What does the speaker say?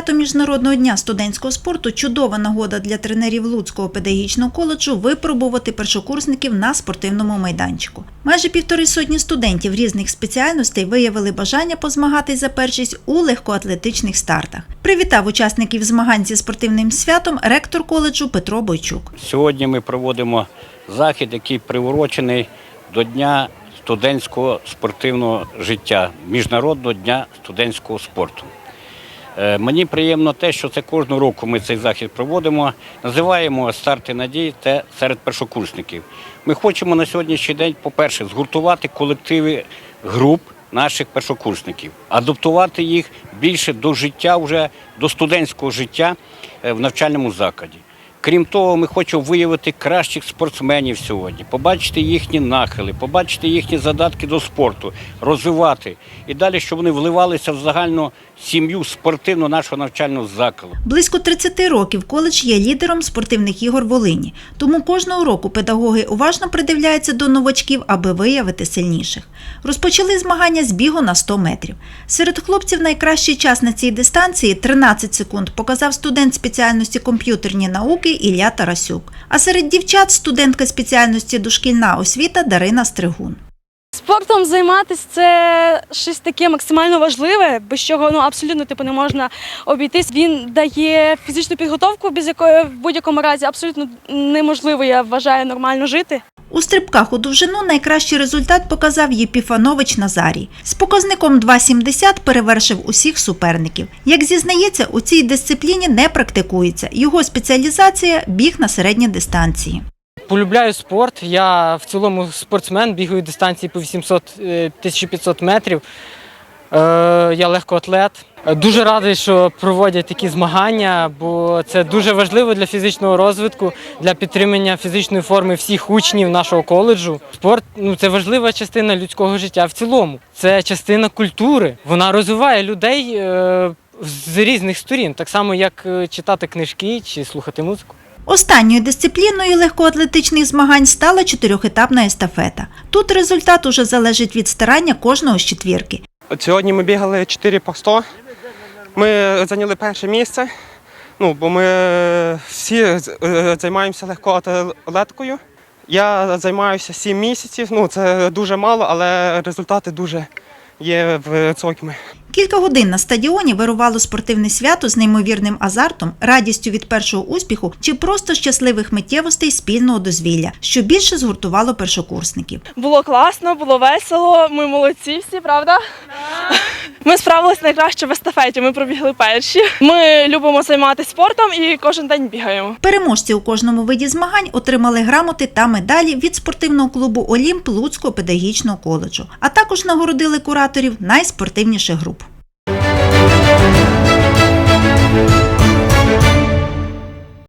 свято Міжнародного дня студентського спорту чудова нагода для тренерів Луцького педагогічного коледжу випробувати першокурсників на спортивному майданчику. Майже півтори сотні студентів різних спеціальностей виявили бажання позмагатись за першість у легкоатлетичних стартах. Привітав учасників змагань зі спортивним святом ректор коледжу Петро Бойчук. Сьогодні ми проводимо захід, який приурочений до Дня студентського спортивного життя, Міжнародного дня студентського спорту. Е, Мені приємно те, що це кожного року ми цей захід проводимо. Називаємо старти надій та серед першокурсників. Ми хочемо на сьогоднішній день, по-перше, згуртувати колективи груп наших першокурсників, адаптувати їх більше до життя, вже до студентського життя е, в навчальному закладі. Крім того, ми хочемо виявити кращих спортсменів сьогодні, побачити їхні нахили, побачити їхні задатки до спорту, розвивати і далі, щоб вони вливалися в загальну сім'ю спортивну нашого навчального закладу. Близько 30 років коледж є лідером спортивних ігор Волині, тому кожного року педагоги уважно придивляються до новачків, аби виявити сильніших. Розпочали змагання з бігу на 100 метрів. Серед хлопців найкращий час на цій дистанції 13 секунд показав студент спеціальності комп'ютерні науки Ілля Тарасюк. А серед дівчат студентка спеціальності дошкільна освіта Дарина Стригун. Спортом займатися це щось таке максимально важливе, без чого ну абсолютно типу не можна обійтись. Він дає фізичну підготовку, без якої в будь-якому разі абсолютно неможливо, я вважаю, нормально жити. У стрибках у довжину найкращий результат показав Єпіфанович Назарій. З показником 2,70 перевершив усіх суперників. Як зізнається, у цій дисципліні не практикується. Його спеціалізація біг на середній дистанції. Полюбляю спорт. Я в цілому спортсмен, бігаю дистанції по 800 е, 1500 метрів. Е, Я легкоатлет. Е, Дуже радий, що проводять такі змагання, бо це дуже важливо для фізичного розвитку, для підтримання фізичної форми всіх учнів нашого коледжу. Спорт ну це важлива частина людського життя в цілому. Це частина культури. Вона розвиває людей е, з різних сторін, так само як е, читати книжки чи слухати музику. Останньою дисципліною легкоатлетичних змагань стала чотирьохетапна естафета. Тут результат уже залежить від старання кожного з четвірки. От Сьогодні ми бігали 4 по 100. Ми зайняли перше місце. Ну, бо ми всі е, займаємося легкоатлеткою. Я займаюся 7 місяців. Ну, це дуже мало, але результати дуже є в високими. Кілька годин на стадіоні вирувало спортивне свято з неймовірним азартом, радістю від першого успіху чи просто щасливих миттєвостей спільного дозвілля, що більше згуртувало першокурсників. Було класно, було весело. Ми молодці всі, правда? Ми справилися найкраще в естафеті. Ми пробігли перші. Ми любимо займатися спортом і кожен день бігаємо. Переможці у кожному виді змагань отримали грамоти та медалі від спортивного клубу Олімп Луцького педагогічного коледжу, а також нагородили кураторів найспортивніших груп.